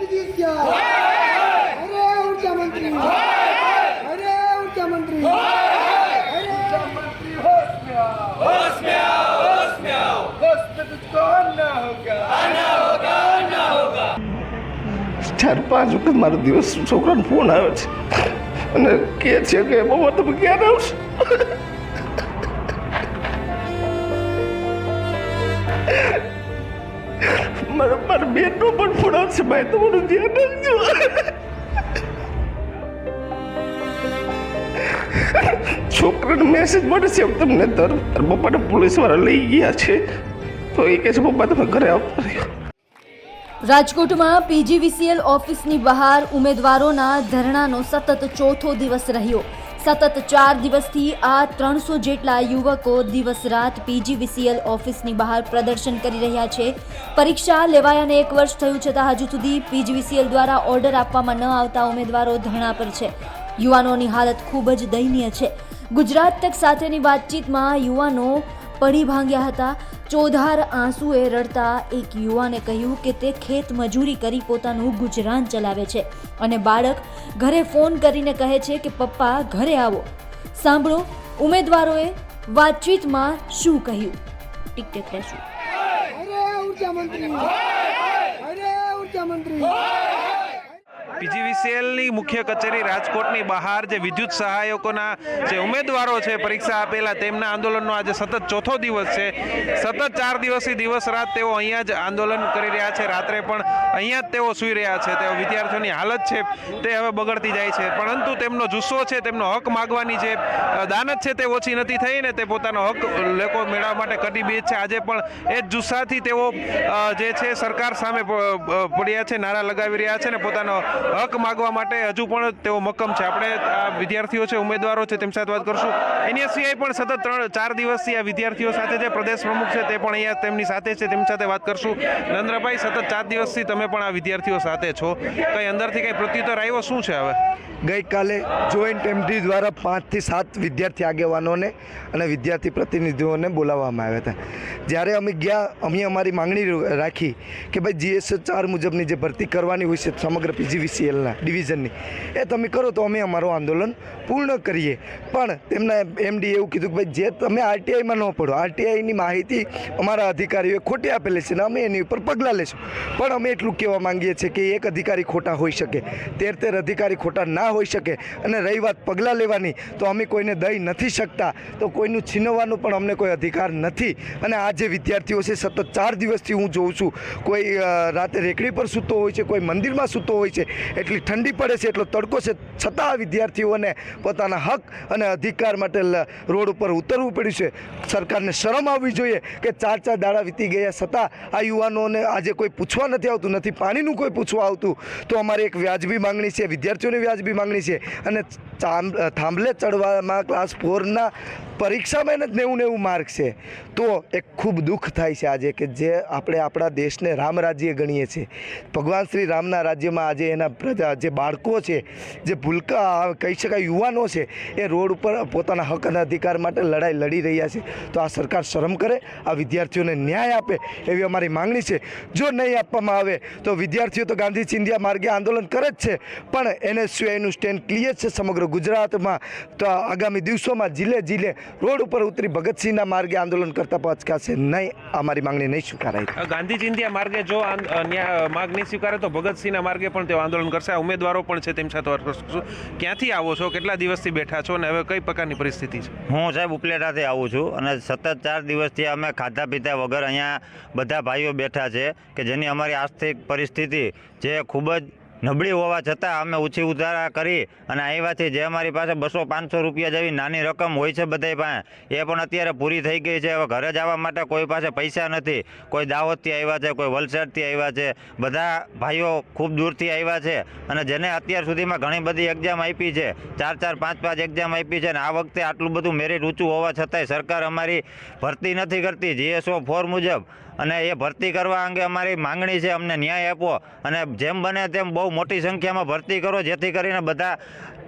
નીતિશ યાર અરે ઊર્જા મંત્રી અરે ઊર્જા ચાર પાંચ વખત મારો દિવસ છોકરાનો ફોન આવે છે અને કે છે કે બહુ તમે ક્યારે આવશો? મારા મારા બેનનો પણ ફોન આવશે ભાઈ તમારું ધ્યાન રાખજો. છોકરાને મેસેજ મળે છે, એમ તમને તાર પપ્પાને પોલીસવાળા લઈ ગયા છે. તો એ કહે છે, પપ્પા, તમે ઘરે આવતા રહ્યો રાજકોટમાં પીજીવીસીએલ ઓફિસની બહાર ઉમેદવારોના ધરણાનો સતત ચોથો દિવસ રહ્યો. સતત ચાર દિવસથી આ ત્રણસો જેટલા યુવકો દિવસ રાત પીજીવીસીએલ ઓફિસની બહાર પ્રદર્શન કરી રહ્યા છે. પરીક્ષા લેવાયાને એક વર્ષ થયું છતાં હજુ સુધી પીજીવીસીએલ દ્વારા ઓર્ડર આપવામાં ન આવતા ઉમેદવારો ધરણા પર છે. યુવાનોની હાલત ખૂબ જ દયનીય છે. ગુજરાત તક સાથેની વાતચીતમાં યુવાનો પડી ભાંગ્યા હતા. ચોધાર આંસુએ રડતા એક યુવાને કહ્યું કે તે ખેત મજૂરી કરી પોતાનું ગુજરાન ચલાવે છે અને બાળક ઘરે ફોન કરીને કહે છે કે, પપ્પા, ઘરે આવો. સાંભળો, ઉમેદવારોએ વાતચીતમાં શું કહ્યું? ટિકટેક રહેશું અરે ઊર્જા મંત્રી અરે ઊર્જા મંત્રી પીજીવીસીએલની મુખ્ય કચેરી રાજકોટની બહાર જે વિદ્યુત સહાયકોના જે ઉમેદવારો છે, પરીક્ષા આપેલા, તેમના આંદોલનનો આજે સતત ચોથો દિવસ છે. સતત ચાર દિવસથી દિવસ રાત તેઓ અહીંયા જ આંદોલન કરી રહ્યા છે. રાત્રે પણ અહીંયા જ તેઓ સૂઈ રહ્યા છે. તેઓ વિદ્યાર્થીઓની હાલત છે, તે હવે બગડતી જાય છે. પરંતુ તેમનો જુસ્સો છે, તેમનો હક માગવાની જે દાનત છે તે ઓછી નથી થઈ ને તે પોતાનો હક લોકો મેળવવા માટે કટી બેજ છે. આજે પણ એ જ જુસ્સાથી તેઓ જે છે, સરકાર સામે પડ્યા છે, નારા લગાવી રહ્યા છે ને પોતાનો હક માગવા માટે હજુ પણ તેઓ મક્કમ છે. આપણે આ વિદ્યાર્થીઓ છે, ઉમેદવારો છે તેમ સાથે વાત કરશું. એની સિવાય પણ સતત ત્રણ, ચાર દિવસથી આ વિદ્યાર્થીઓ સાથે જે પ્રદેશ પ્રમુખ છે, તે પણ અહીંયા તેમની સાથે છે, તેમની સાથે વાત કરશું. નરેન્દ્રભાઈ, સતત ચાર દિવસથી તમે પણ આ વિદ્યાર્થીઓ સાથે છો. કંઈ અંદરથી કંઈ પ્રત્યુત્તર આવ્યો? શું છે હવે? ગઈકાલે જોઈન્ટ એમડી દ્વારા પાંચથી સાત વિદ્યાર્થી આગેવાનોને અને વિદ્યાર્થી પ્રતિનિધિઓને બોલાવવામાં આવ્યા હતા. જ્યારે અમે ગયા, અમે અમારી માંગણી રાખી કે ભાઈ જીએસએ ચાર મુજબની જે ભરતી કરવાની હોય છે, સમગ્ર પીજીવીસીએલના ડિવિઝનની. એ તમે કરો તો અમે અમારું આંદોલન પૂર્ણ કરીએ. પણ તેમના એમડી એવું કીધું કે ભાઈ, જે તમે આરટીઆઈમાં ન પડો, આરટીઆઈની માહિતી અમારા અધિકારીઓએ ખોટી આપેલી છે ને અમે એની ઉપર પગલાં લેશું. પણ અમે એટલું કહેવા માંગીએ છીએ કે એક અધિકારી ખોટા હોઈ શકે, તેર તેર અધિકારી ખોટા ના હોઈ શકે અને રહી વાત પગલાં લેવાની, તો અમે કોઈને દઈ નથી શકતા. તો કોઈનું છીનવવાનો પણ અમને કોઈ અધિકાર નથી. અને આ જે વિદ્યાર્થીઓ છે, સતત ચાર દિવસથી હું જોઉં છું, કોઈ રાતે રેકડી પર સૂતો હોય છે, કોઈ મંદિરમાં સૂતો હોય છે એટલી ઠંડી પડે છે, એટલો તડકો છે. છતાં વિદ્યાર્થીઓને પોતાના હક અને અધિકાર માટે રોડ ઉપર ઉતરવું પડ્યું છે. સરકારને શરમ આવવી જોઈએ કે ચાર ચાર દાડા વીતી ગયા છતાં આ યુવાનોને આજે કોઈ પૂછવા નથી આવતું, નથી પાણીનું કોઈ પૂછવા આવતું. તો અમારી એક વ્યાજબી માંગણી છે, વિદ્યાર્થીઓની વ્યાજબી માંગણી છે. અને થાંભલે ચડવામાં ક્લાસ ફોરના પરીક્ષામાં એને જ નેવું નેવું માર્ક છે. તો એક ખૂબ દુઃખ થાય છે આજે કે જે આપણે આપણા દેશને રામ રાજ્ય ગણીએ છીએ. ભગવાન શ્રી રામના રાજ્યમાં આજે એના પ્રજા, જે બાળકો છે, જે ભૂલકા, કહી શકાય યુવાનો છે, એ રોડ ઉપર પોતાના હક અને અધિકાર માટે લડાઈ લડી રહ્યા છે. તો આ સરકાર શરમ કરે, આ વિદ્યાર્થીઓને ન્યાય આપે એવી અમારી માંગણી છે. જો નહીં આપવામાં આવે, તો વિદ્યાર્થીઓ તો ગાંધી ચિંધ્યા માર્ગે આંદોલન કરે જ છે. પણ એને સિવાયનું સ્ટેન્ડ ક્લિયર છે સમગ્ર ગુજરાતમાં. તો આગામી દિવસોમાં જિલ્લે જિલ્લે રોડ ઉપર ઉતરી ભગતસિંહના માર્ગે આંદોલન કરતા પચકાશે નહીં અમારી માંગણી નહીં સ્વીકારાય. ગાંધી ચિંધ્યા માર્ગે જો માંગ નહીં સ્વીકારે તો ભગતસિંહના માર્ગે પણ તેઓ આંદોલન કરશે. ઉમેદવારો પણ છે તેમ સાથે વાત કરશું ક્યાંથી આવો છો? કેટલા દિવસથી બેઠા છો? અને હવે કઈ પ્રકારની પરિસ્થિતિ છે? હું સાહેબ ઉપલેટાથી આવું છું અને સતત ચાર દિવસથી અમે ખાધા પીધા વગર અહીંયા બધા ભાઈઓ બેઠા છે કે જેની અમારી આર્થિક પરિસ્થિતિ જે ખૂબ જ નબળી હોવા છતાં અમે ઊંચી ઉધારા કરી અને આવ્યાથી જે અમારી પાસે બસો પાંચસો રૂપિયા જેવી નાની રકમ હોય છે બધા પાસે, એ પણ અત્યારે પૂરી થઈ ગઈ છે. હવે ઘરે જવા માટે કોઈ પાસે પૈસા નથી. કોઈ દાહોદથી આવ્યા છે, કોઈ વલસાડથી આવ્યા છે. બધા ભાઈઓ ખૂબ દૂરથી આવ્યા છે અને જેને અત્યાર સુધીમાં ઘણી બધી એક્ઝામ આપી છે, ચાર ચાર પાંચ પાંચ એક્ઝામ આપી છે અને આ વખતે આટલું બધું મેરિટ ઊંચું હોવા છતાંય સરકાર અમારી ભરતી નથી કરતી. જીએસઓ ફોર મુજબ અને એ ભરતી કરવા અંગે અમારી માંગણી છે, અમને ન્યાય આપો. અને જેમ બને તેમ બહુ મોટી સંખ્યામાં ભરતી કરો, જેથી કરીને બધા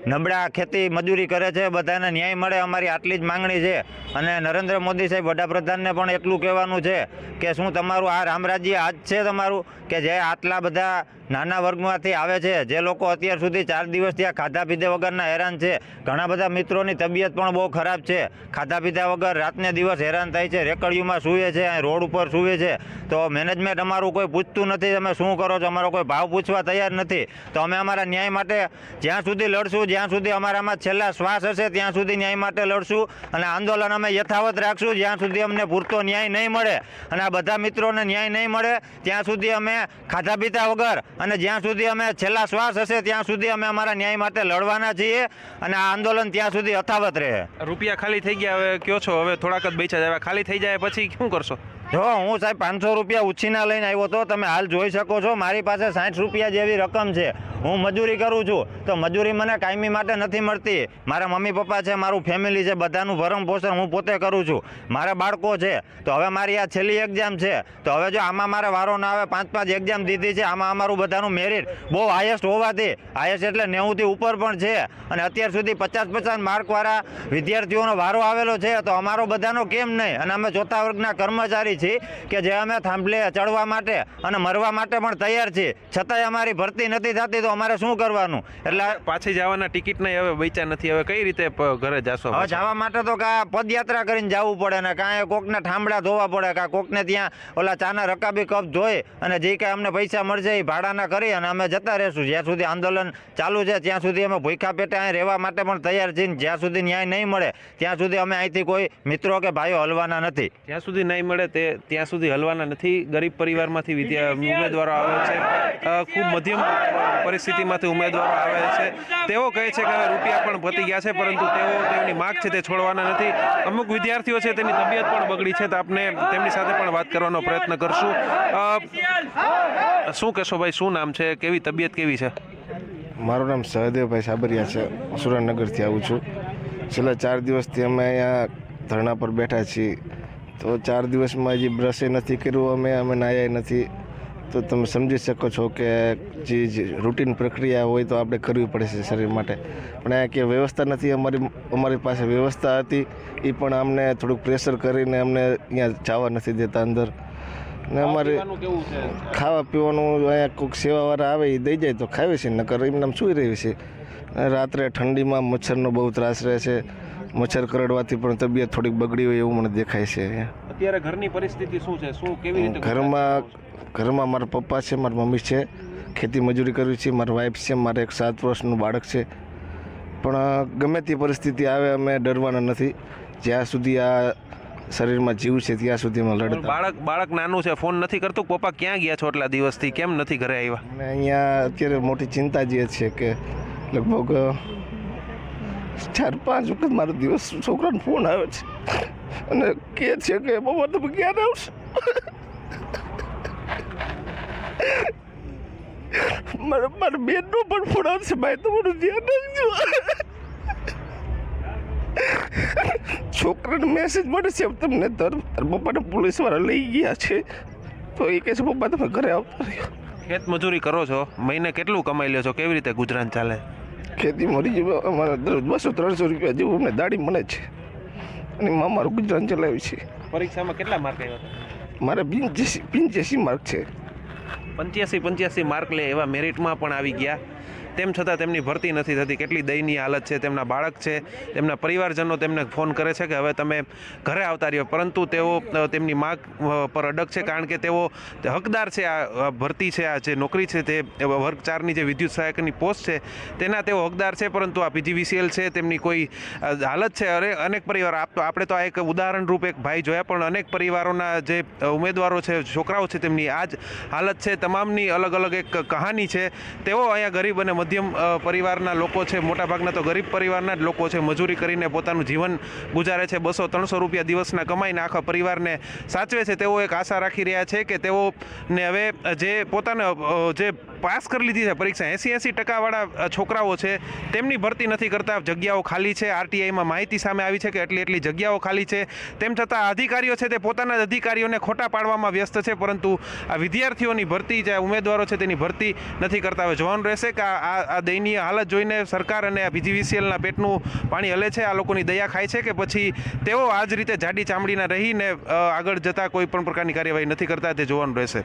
નબળા ખેતી મજૂરી કરે છે, બધાને ન્યાય મળે, અમારી આટલી જ માંગણી છે. અને નરેન્દ્ર મોદી સાહેબ વડાપ્રધાનને પણ એટલું કહેવાનું છે કે શું તમારું આ રામરાજ્ય આજ છે તમારું? કે જે આટલા બધા નાના વર્ગમાંથી આવે છે, જે લોકો અત્યાર સુધી ચાર દિવસથી આ ખાધા પીધા વગરના હેરાન છે. ઘણા બધા મિત્રોની તબિયત પણ બહુ ખરાબ છે. ખાધા પીધા વગર રાતને દિવસ હેરાન થાય છે, રેકડીઓમાં સૂવે છે રોડ ઉપર સૂવે છે. તો મેનેજમેન્ટ અમારું કોઈ પૂછતું નથી, તમે શું કરો છો? અમારો કોઈ ભાવ પૂછવા તૈયાર નથી. તો અમે અમારા ન્યાય માટે જ્યાં સુધી લડશું જ્યાં સુધી અમારામાં છેલ્લા શ્વાસ હશે ત્યાં સુધી ન્યાય માટે લડશું અને આંદોલન અમે યથાવત રાખશું. જ્યાં સુધી અમને પૂરતો ન્યાય નહીં મળે અને આ બધા મિત્રોને ન્યાય નહીં મળે ત્યાં સુધી અમે ખાધા પીતા વગર અને જ્યાં સુધી અમે છેલ્લા શ્વાસ હશે ત્યાં સુધી અમે અમારા ન્યાય માટે લડવાના છીએ અને આ આંદોલન ત્યાં સુધી યથાવત રહે. રૂપિયા ખાલી થઈ ગયા હવે કયો છો? હવે થોડાક જ બેચા જાય. ખાલી થઈ જાય પછી શું કરશો? જો હું સાહેબ પાંચસો રૂપિયા ઉછીના લઈને આવ્યો તો તમે હાલ જોઈ શકો છો મારી પાસે સાઠ રૂપિયા જેવી રકમ છે. હું મજૂરી કરું છું. તો મજૂરી મને કાયમી માટે નથી મળતી. મારા મમ્મી પપ્પા છે, મારું ફેમિલી છે, બધાનું ભરણ પોષણ હું પોતે કરું છું. મારા બાળકો છે, તો હવે મારી આ છેલ્લી એક્ઝામ છે. તો હવે જો આમાં મારે વારો ના આવે, પાંચ પાંચ એક્ઝામ દીધી છે, આમાં અમારું બધાનું મેરિટ બહુ હાઈએસ્ટ હોવાથી હાઈએસ્ટ એટલે નેવુંથી ઉપર પણ છે. અને અત્યાર સુધી પચાસ પચાસ માર્કવાળા વિદ્યાર્થીઓનો વારો આવેલો છે, તો અમારો બધાનો કેમ નહીં? અને અમે ચોથા વર્ગના કર્મચારી છીએ કે જે અમે થાંભલે ચડવા માટે અને મરવા માટે પણ તૈયાર છીએ. છતાંય અમારી ભરતી નથી થતી, તો અમારે શું કરવાનું? એટલે પાછી જવાના ટિકિટ નહીં હવે બચ્યા નથી. હવે કઈ રીતે ઘરે જાશો હવે જવા માટે તો કા પદયાત્રા કરીને જવું પડે ને કાંઈ કોકને ઠામડા ધોવા પડે કાં કોકને ત્યાં ઓલા ચાના રકાબી કપ ધોઈ અને જે કાંઈ અમને પૈસા મળશે એ ભાડાના કરી અને અમે જતા રહેશું. જ્યાં સુધી આંદોલન ચાલુ છે ત્યાં સુધી અમે ભૂખા પેટે અહીં રહેવા માટે પણ તૈયાર છીએ જ્યાં સુધી ન્યાય નહીં મળે ત્યાં સુધી અમે અહીંથી કોઈ મિત્રો કે ભાઈઓ હલવાના નથી. જ્યાં સુધી નહીં મળે તે ત્યાં સુધી હલવાના નથી. ગરીબ પરિવારમાંથી વિદ્યા ઉમેદવારો આવે છે. ખૂબ મધ્યમ પરિસ્થિતિમાંથી ઉમેદવારો આવે છે. તેઓ કહે છે કે હવે રૂપિયા પણ પતી ગયા છે, પરંતુ તેઓ તેમની માગ છે તે છોડવાના નથી. અમુક વિદ્યાર્થીઓ છે તેની તબિયત પણ બગડી છે, તો આપણે તેમની સાથે પણ વાત કરવાનો પ્રયત્ન કરશું. શું કહેશો ભાઈ, શું નામ છે? કેવી તબિયત કેવી છે? મારું નામ સહદેવભાઈ સાબરિયા છે. સુરેન્દ્રનગરથી આવું છું. છેલ્લા ચાર દિવસથી અમે અહીંયા ધરણા પર બેઠા છીએ. તો ચાર દિવસમાં હજી બ્રશે નથી કર્યું, અમે અમે નાયા નથી. તો તમે સમજી શકો છો કે જે રૂટીન પ્રક્રિયા હોય તો આપણે કરવી પડે છે શરીર માટે. પણ અહીંયા કે વ્યવસ્થા નથી અમારી અમારી પાસે વ્યવસ્થા હતી એ પણ અમને થોડુંક પ્રેશર કરીને અમને અહીંયા જવા નથી દેતા અંદર. ને અમારે ખાવા પીવાનું અહીંયા કોઈક સેવાવાળા આવે એ દઈ જાય તો ખાવે છે નકર એમને આમ સૂઈ રહી છે. અને રાત્રે ઠંડીમાં મચ્છરનો બહુ ત્રાસ રહે છે. મચ્છર કરડવાથી પણ તબિયત થોડીક બગડી હોય એવું મને દેખાય છે અહીંયા. અત્યારે ઘરની પરિસ્થિતિ શું છે? શું કેવી રીતે ઘરમાં ઘરમાં મારા પપ્પા છે મારી મમ્મી છે ખેતી મજૂરી કરવી છે મારી વાઈફ છે મારે એક સાત વર્ષનું બાળક છે. પણ ગમે તે પરિસ્થિતિ આવે અમે ડરવાના નથી. જ્યાં સુધી આ શરીરમાં જીવ છે ત્યાં સુધી અમે લડતા. બાળક બાળક નાનું છે ફોન નથી કરતું? પપ્પા ક્યાં ગયા છો એટલા દિવસથી? કેમ નથી ઘરે આવ્યા? અને અહીંયા અત્યારે મોટી ચિંતા જે છે કે લગભગ ચાર, પાંચ વખત મારો દિવસ છોકરાનો ફોન આવે છે. અને કહે છે કે બાબા તમે ક્યારે આવશો? મારે મારે બેનનો પણ ફોન આવશે ભાઈ, તમારું ધ્યાન રાખજો. છોકરાને મેસેજ મળે છે તમને તાર પપ્પાને પોલીસવાળા લઈ ગયા છે. તો એ કહે છે, પપ્પા, તમે ઘરે આવતા રહ્યો. ખેત મજૂરી કરો છો? મહિને કેટલું કમાઈ લ્યો છો? કેવી રીતે ગુજરાન ચાલે? ખેતી મરી જવા અમારા દરરોજ બસો ત્રણસો રૂપિયા જેવું અમને દાડી મળે છે. અને એમાં અમારું ગુજરાન ચલાવ્યું છે. પરીક્ષામાં કેટલા માર્ક આવ્યા હતા? મારે પંચ્યાસી પંચ્યાસી માર્ક છે. પંચ્યાસી પંચ્યાસી માર્ક લે એવા મેરિટમાં પણ આવી ગયા. તેમ છતાં તેમની ભરતી નથી થતી. કેટલી દયનીય હાલત છે, તેમના બાળક છે, તેમના પરિવારજનો તેમને ફોન કરે છે કે હવે તમે ઘરે આવતા રહ્યો. પરંતુ તેઓ તેમની માગ પર અડગ છે કારણ કે તેઓ હકદાર છે આ ભરતી છે, આ જે નોકરી છે તે વર્ગ ચારની જે વિદ્યુત સહાયકની પોસ્ટ છે, તેના તેઓ હકદાર છે, પરંતુ આ પીજીવીસીએલ છે, તેમની કોઈ હાલત છે. અરે, અનેક પરિવાર, આપ તો આપણે તો આ એક ઉદાહરણરૂપ એક ભાઈ જોયા, પણ અનેક પરિવારોના જે ઉમેદવારો છે, છોકરાઓ છે, તેમની આ જ હાલત છે. તમામની અલગ અલગ એક કહાની છે. તેઓ અહીંયા ગરીબ અને મધ્યમ પરિવારના લોકો છે, મોટાભાગના તો ગરીબ પરિવારના જ લોકો છે, મજૂરી કરીને પોતાનું જીવન ગુજારે છે, બસો ત્રણસો રૂપિયા દિવસના કમાઈને આખા પરિવારને સાચવે છે. તેઓ એક આશા રાખી રહ્યા છે કે તેઓને હવે જે પોતાના જે પાસ કરી લીધી છે પરીક્ષા. એંસી એંસી ટકાવાળા છોકરાઓ છે. તેમની ભરતી નથી કરતા. જગ્યાઓ ખાલી છે. આરટીઆઈમાં માહિતી સામે આવી છે કે એટલી એટલી જગ્યાઓ ખાલી છે. તેમ છતાં અધિકારીઓ છે તે પોતાના જ અધિકારીઓને ખોટા પાડવામાં વ્યસ્ત છે, પરંતુ આ વિદ્યાર્થીઓની ભરતી, જે ઉમેદવારો છે તેની ભરતી નથી કરતા. હવે જોવાનું રહેશે કે આ આ દયનીય હાલત જોઈને સરકાર અને આ બીજીવીસીએલના પેટનું પાણી હલે છે? આ લોકોની દયા ખાય છે કે પછી તેઓ આ જ રીતે જાડી ચામડીના રહીને આગળ જતા કોઈ પણ પ્રકારની કાર્યવાહી નથી કરતા તે જોવાનું રહેશે?